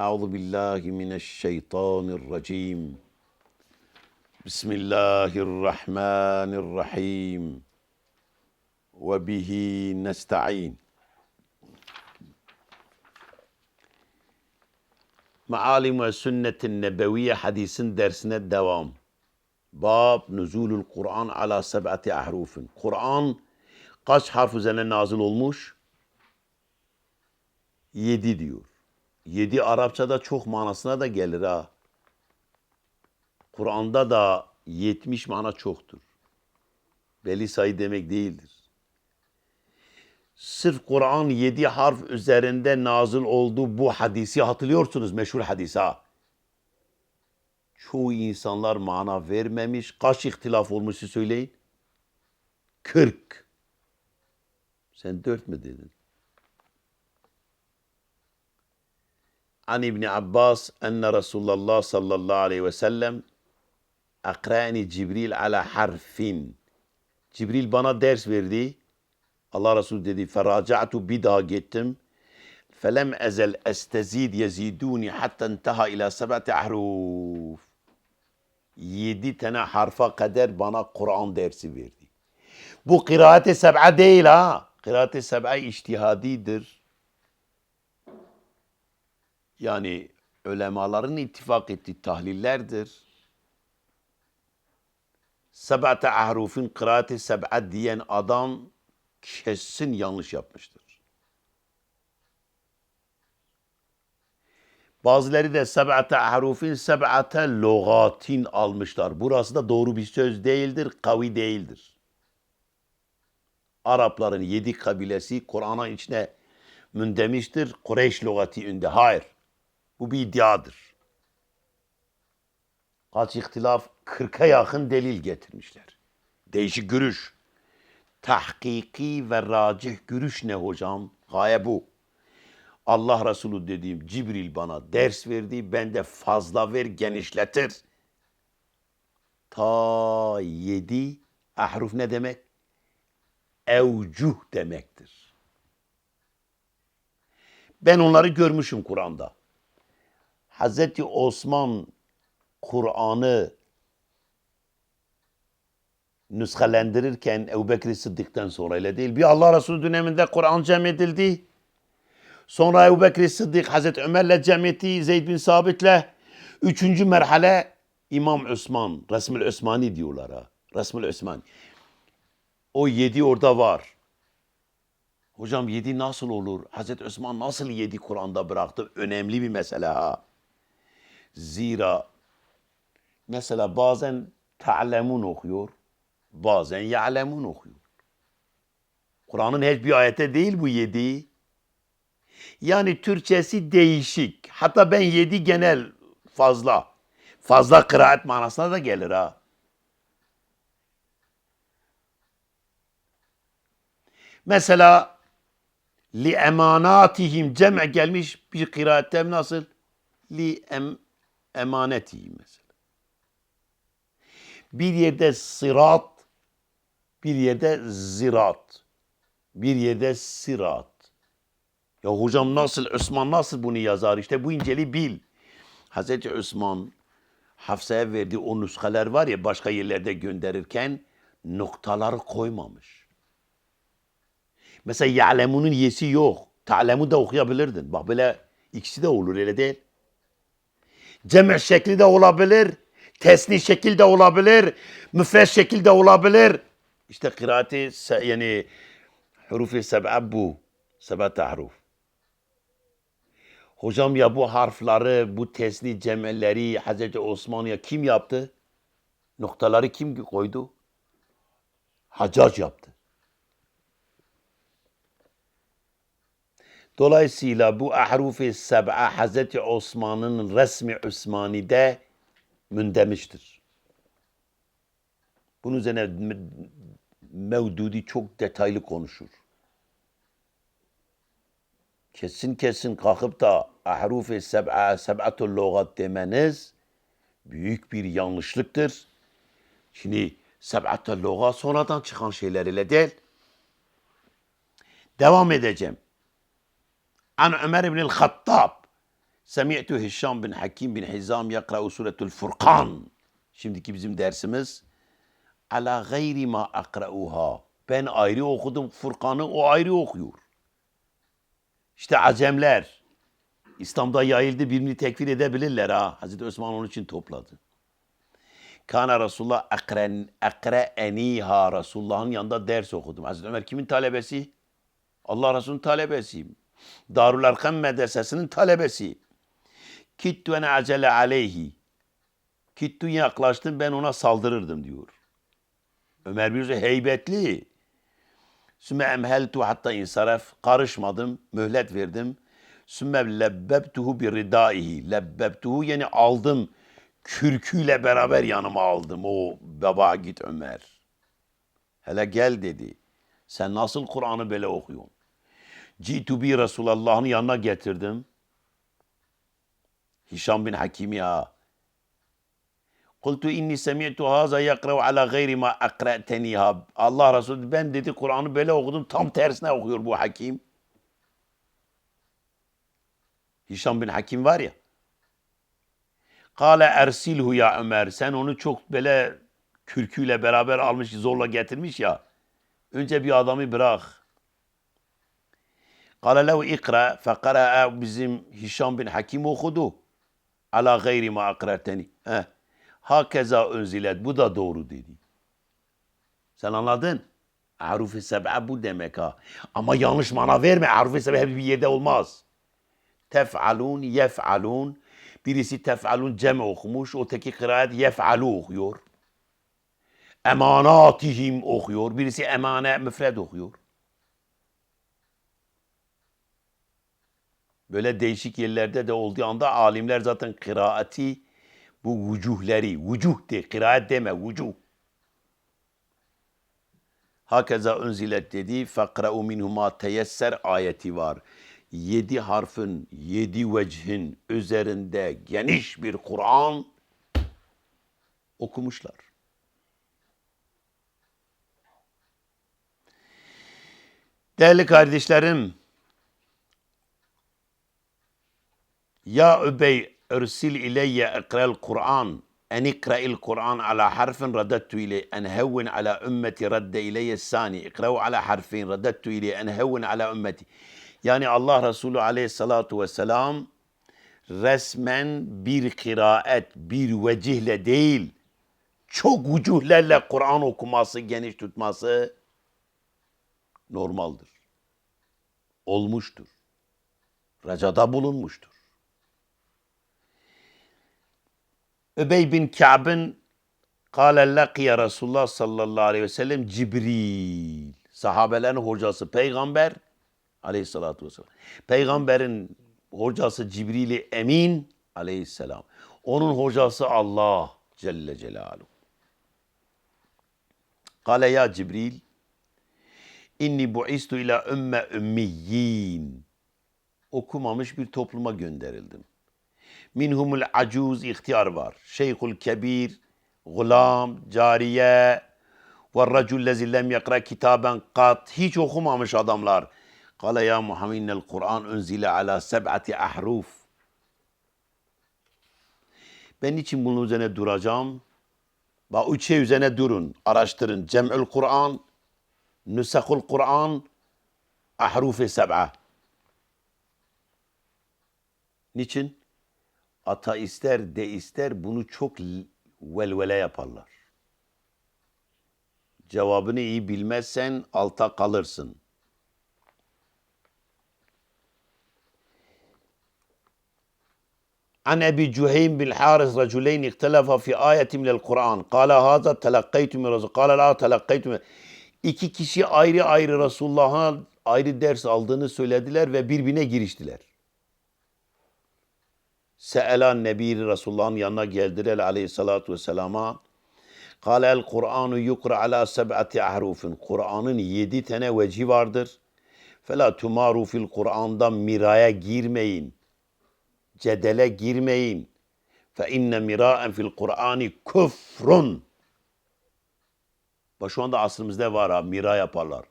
أعوذ بالله من الشيطان الرجيم بسم الله الرحمن الرحيم وبه نستعين Maalim ve sünnetin nebeviye hadisin dersine devam. Bab nüzulul Kur'an ala seb'ati ahrufin. Kur'an kaç harf üzerine nazil olmuş? Yedi diyor. Yedi Arapçada çok manasına da gelir ha. Kur'an'da da yetmiş mana çoktur. Belli sayı demek değildir. Sırf Kur'an yedi harf üzerinde nazil oldu bu hadisi hatırlıyorsunuz meşhur hadis ha. Çoğu insanlar mana vermemiş. Kaç ihtilaf olmuş siz söyleyin? Kırk. Sen dört mü dedin? An İbni Abbas enne Resulullah sallallahu aleyhi ve sellem akrani Cibril ala harfin. Cibril bana ders verdi. Allah Resulü dedi feraca'tu bir daha gittim. Felem ezel estezid yeziduni hatta intaha ila sebati ahruf. Yedi tane harfa kadar bana Kur'an dersi verdi. Bu kıraat-ı seb'a değil ha. Kıraat-ı seb'a iştihadidir. Yani ölemaların ittifak ettiği tahlillerdir. Seb'ate ahrufin kıraat-ı seb'a diyen adam kesin yanlış yapmıştır. Bazıları da seb'ate ahrufin seb'ate logatin almışlar. Burası da doğru bir söz değildir, kavi değildir. Arapların yedi kabilesi Kur'an'ın içine mündemiştir. Kureyş logati ünde. Hayır. Bu bir iddiadır. Kaç ihtilaf? Kırka yakın delil getirmişler. Değişik görüş. Tahkiki ve racih görüş ne hocam? Gaye bu. Allah Resulü dediğim Cibril bana ders verdi. Ben de fazla ver genişletir. Ta yedi ahruf ne demek? Evcuh demektir. Ben onları görmüşüm Kur'an'da. Hazreti Osman Kur'an'ı nüshalendirirken Ebu Bekir Sıddık'tan sonra öyle değil. Bir Allah Resulü döneminde Kur'an cem edildi. Sonra Ebu Bekir Sıddık Hazreti Ömer'le cem etti. Zeyd bin Sabit'le. Üçüncü merhale İmam Osman. Resmül Osmani diyorlar ha. Resmül Osmani. O yedi orada var. Hocam yedi nasıl olur? Hazreti Osman nasıl yedi Kur'an'da bıraktı? Önemli bir mesele ha. Zira mesela bazen ta'lemun okuyor, bazen ya'lemun okuyor. Kur'an'ın hiçbir ayette değil bu yedi. Yani Türkçesi değişik. Hatta ben yedi genel fazla. Fazla kıraat manasına da gelir ha. Mesela li emanatihim cem'e gelmiş bir kıraatte nasıl? Li em, emanetihim mesela. Bir yerde sırat, bir yerde zirat, bir yerde sirat. Ya hocam nasıl, Osman nasıl bunu yazar? İşte bu inceli bil. Hazreti Osman Hafsa'ya verdiği o nuskalar var ya başka yerlerde gönderirken noktaları koymamış. Mesela ya'lemunun yesi yok. Ta'lemu da okuyabilirdin. Bak böyle ikisi de olur öyle değil. Cem' şekli de olabilir. Tesni şekil de olabilir. Müfres şekil de olabilir. İşte kıraati yani hurufi seb'a bu. Seb'at haruf. Hocam ya bu harfleri, bu tesni cemelleri Hazreti Osman'ya kim yaptı? Noktaları kim koydu? Hacac yaptı. Dolayısıyla bu ahrufi seb'a Hazreti Osman'ın resmi Osmani'de mündemiştir. Bunun üzerine Me- Mevdudi çok detaylı konuşur. Kesin kesin kalkıp da ahrufi seb'a, seb'atul logat demeniz büyük bir yanlışlıktır. Şimdi seb'atul logat sonradan çıkan şeyler ile değil. Devam edeceğim. An Ömer ibn Hattab Semi'tu Hişam bin Hakim bin Hizam yakra'u suretul Furkan. Şimdiki bizim dersimiz ala gayri ma akra'uha. Ben ayrı okudum Furkan'ı o ayrı okuyor. İşte acemler İslam'da yayıldı birini tekfir edebilirler ha. Hazreti Osman onun için topladı. Kana Resulullah akren, akre'eniha Resulullah'ın yanında ders okudum. Hazreti Ömer kimin talebesi? Allah Resulü'nün talebesi. Darul Erkam medresesinin talebesi. Kittu en acele aleyhi. Kittu yaklaştım ben ona saldırırdım diyor. Ömer bir heybetli. Sümme emheltu hatta insaref. Karışmadım, mühlet verdim. Sümme lebbebtuhu bir ridaihi. Lebbebtuhu yani aldım. Kürküyle beraber yanıma aldım. O baba git Ömer. Hele gel dedi. Sen nasıl Kur'an'ı böyle okuyorsun? Citu bi Resulullah'ın yanına getirdim. Hişam bin Hakim ya. Kultu inni semi'tu haza yakra'u ala gayri ma akra'teniha. Allah Resulü ben dedi Kur'an'ı böyle okudum tam tersine okuyor bu hakim. Hişam bin Hakim var ya. Kale ersilhu ya Ömer. Sen onu çok böyle kürküyle beraber almış zorla getirmiş ya. Önce bir adamı bırak. Kale lev ikra fekara bizim Hişam bin Hakim okudu. Ala gayri ma akra'teni. Hakeza önzilet. Bu da doğru dedi. Sen anladın? Aruf-i bu demek ha. Ama yanlış mana verme. Aruf-i hep bir yerde olmaz. Tef'alun, yef'alun. Birisi tef'alun cem okumuş. Öteki kıraat yef'alu okuyor. Emanatihim okuyor. Birisi emane müfred okuyor. Böyle değişik yerlerde de olduğu anda alimler zaten kıraati bu vücuhleri, vücuh de, kıraat deme, vücuh. Hakeza unzilet dedi, fakra'u minhuma teyesser ayeti var. Yedi harfin, yedi vecihin üzerinde geniş bir Kur'an okumuşlar. Değerli kardeşlerim, Ya Übey ersil ileyye ekrel Kur'an en ikra'il Kur'an ala harfin radettu ile en hevvin ala ümmeti radde ileyye sani ikra'u ala harfin radettu ile en hevvin ala ümmeti. Yani Allah Resulü aleyhissalatu vesselam resmen bir kiraet, bir vecihle değil, çok vücuhlerle Kur'an okuması, geniş tutması normaldir. Olmuştur. Racada bulunmuştur. Übey bin Ka'b'ın kâle lakiye Resulullah sallallahu aleyhi ve sellem Cibril. Sahabelerin hocası peygamber aleyhissalatu vesselam. Peygamberin hocası Cibril-i Emin aleyhisselam. Onun hocası Allah Celle Celaluhu. Kale ya Cibril inni bu'istu ila ümme ümmiyyin. Okumamış bir topluma gönderildim. Minhumul acuz ihtiyar var. Şeyhul kebir, gulam, cariye ve racul lezi lem yakra kitaben kat. Hiç okumamış adamlar. Kale ya Muhammed innel Kur'an unzile ala seb'ati ahruf. Ben niçin bunun üzerine duracağım? Bak üç şey üzerine durun. Araştırın. Cem'ül Kur'an, Nüsakul Kur'an, Ahruf-i Seb'a. Niçin? Ateistler, deistler bunu çok l- velvele yaparlar. Cevabını iyi bilmezsen alta kalırsın. عن أبي جهيم بالحارث رجلين اختلفا في آية من القرآن قال هذا تلقيت من رسول قال لا تلقيت من İki kişi ayrı ayrı Resulullah'a ayrı ders aldığını söylediler ve birbirine giriştiler. Se'elan Nebi Resulullah'ın yanına geldiler aleyhissalatu vesselama. Kale el Kur'anu yukra ala seb'ati ahrufin. Kur'an'ın yedi tane veci vardır. Fela tumaru fil Kur'an'da miraya girmeyin. Cedele girmeyin. Fe inne miraen fil Kur'ani küfrun. Bak şu anda asrımızda var ha mira yaparlar.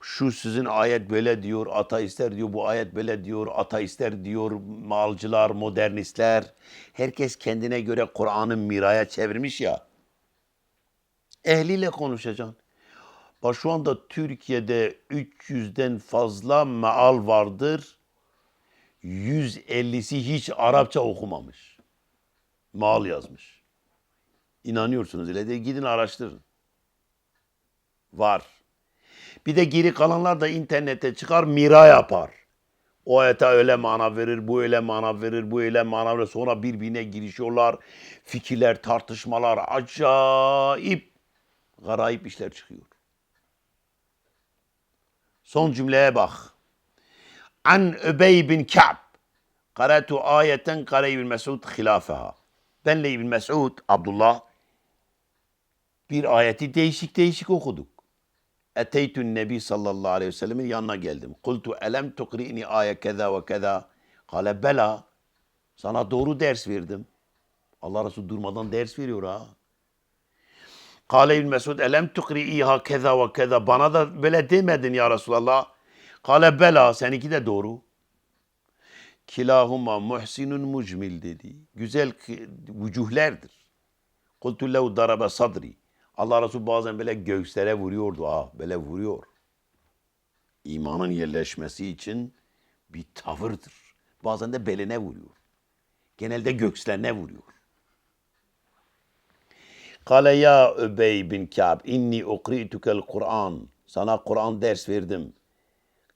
Şu sizin ayet böyle diyor, ateistler diyor, bu ayet böyle diyor, ateistler diyor, malcılar, modernistler. Herkes kendine göre Kur'an'ı miraya çevirmiş ya. Ehliyle konuşacaksın. Bak şu anda Türkiye'de 300'den fazla meal vardır. 150'si hiç Arapça okumamış. Meal yazmış. İnanıyorsunuz öyle değil. Gidin araştırın. Var. Bir de geri kalanlar da internete çıkar mira yapar. O ayete öyle mana verir, bu öyle mana verir, bu öyle mana verir. Sonra birbirine girişiyorlar. Fikirler, tartışmalar acayip garayip işler çıkıyor. Son cümleye bak. An Übey bin Ka'b. Karatu ayeten kare İbn Mesud hilafeha. Benle İbn Mesud, Abdullah bir ayeti değişik değişik okuduk. Eteytün Nebi sallallahu aleyhi ve sellemin yanına geldim. Kultu elem tukri'ni aya keza ve keza. Kale bela. Sana doğru ders verdim. Allah Resulü durmadan ders veriyor ha. Kale İbn Mesud elem tukri'iha keza ve keza. Bana da böyle demedin ya Resulallah. Kale bela. Seninki de doğru. Kilahuma muhsinun mucmil dedi. Güzel vücuhlerdir. Kultu lev darabe sadri. Allah Resulü bazen böyle göğüslere vuruyordu ha. Böyle vuruyor. İmanın yerleşmesi için bir tavırdır. Bazen de beline vuruyor. Genelde göğüslerine vuruyor. Kale ya Übey bin Ka'b inni ukri'tukel Kur'an. Sana Kur'an ders verdim.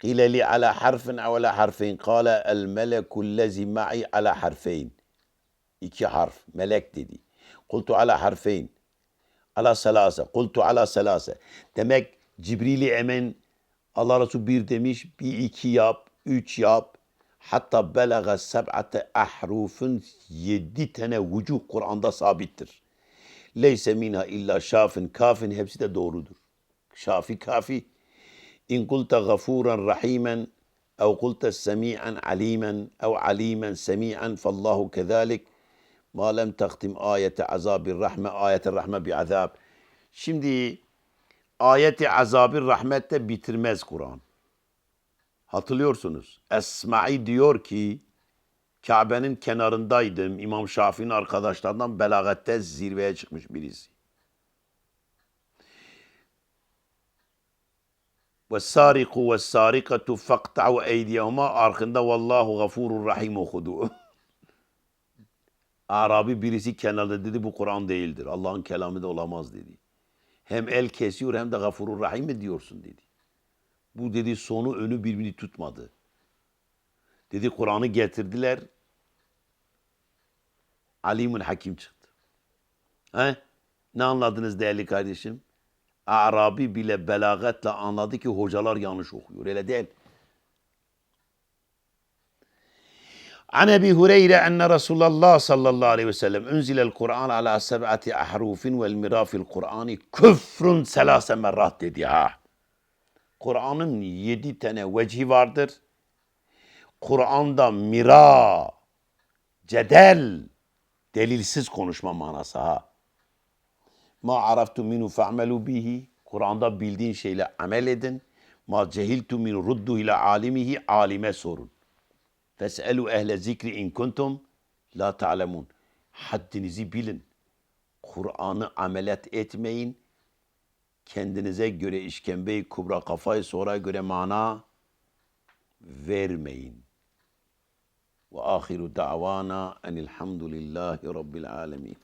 Kile li ala harfin ev ala harfin. Kale el melekul lezi ma'i ala harfeyn. İki harf. Melek dedi. Kultu ala harfeyn. Ala selase. Kultu ala selase. Demek Cibril-i Emin Allah Resulü bir demiş. Bir iki yap. Üç yap. Hatta belaga seb'ate ahrufun yedi tane vücuh Kur'an'da sabittir. Leyse minha illa şafin kafin hepsi de doğrudur. Şafi kafi. İn kulta gafuran rahimen ev kulta semi'an alimen ev alimen semi'an fallahu kezalik Ma lem taktim ayete azabir rahme, ayete rahme bi azab. Şimdi ayeti azabir rahmette bitirmez Kur'an. Hatırlıyorsunuz. Esma'i diyor ki Kabe'nin kenarındaydım. İmam Şafii'nin arkadaşlarından belagette zirveye çıkmış birisi. ve sariku ve sarikatu fakta'u eydiyahuma arkında vallahu gafurur rahim okudu. Arabi birisi kenarda dedi bu Kur'an değildir. Allah'ın kelamı da olamaz dedi. Hem el kesiyor hem de gafurur rahim mi diyorsun dedi. Bu dedi sonu önü birbirini tutmadı. Dedi Kur'an'ı getirdiler. Alimun Hakim çıktı. He? Ne anladınız değerli kardeşim? Arabi bile belagatla anladı ki hocalar yanlış okuyor. Öyle değil. An Ebi Hureyre enne Resulullah sallallahu aleyhi ve sellem unzilel Kur'an ala seb'ati ahrufin vel mirafil Kur'ani küfrün selase merrat dedi ha. Kur'an'ın yedi tane vecihi vardır. Kur'an'da mira, cedel, delilsiz konuşma manası ha. Ma araftu minu fa'melu bihi. Kur'an'da bildiğin şeyle amel edin. Ma cehiltu min ruddu ile alimihi alime sorun. Fes'elu ehle zikri in kuntum la ta'lemun. Haddinizi bilin. Kur'an'ı amelet etmeyin. Kendinize göre işkembeyi kubra kafayı sonra göre mana vermeyin. Ve ahiru da'vana enilhamdülillahi rabbil alemin.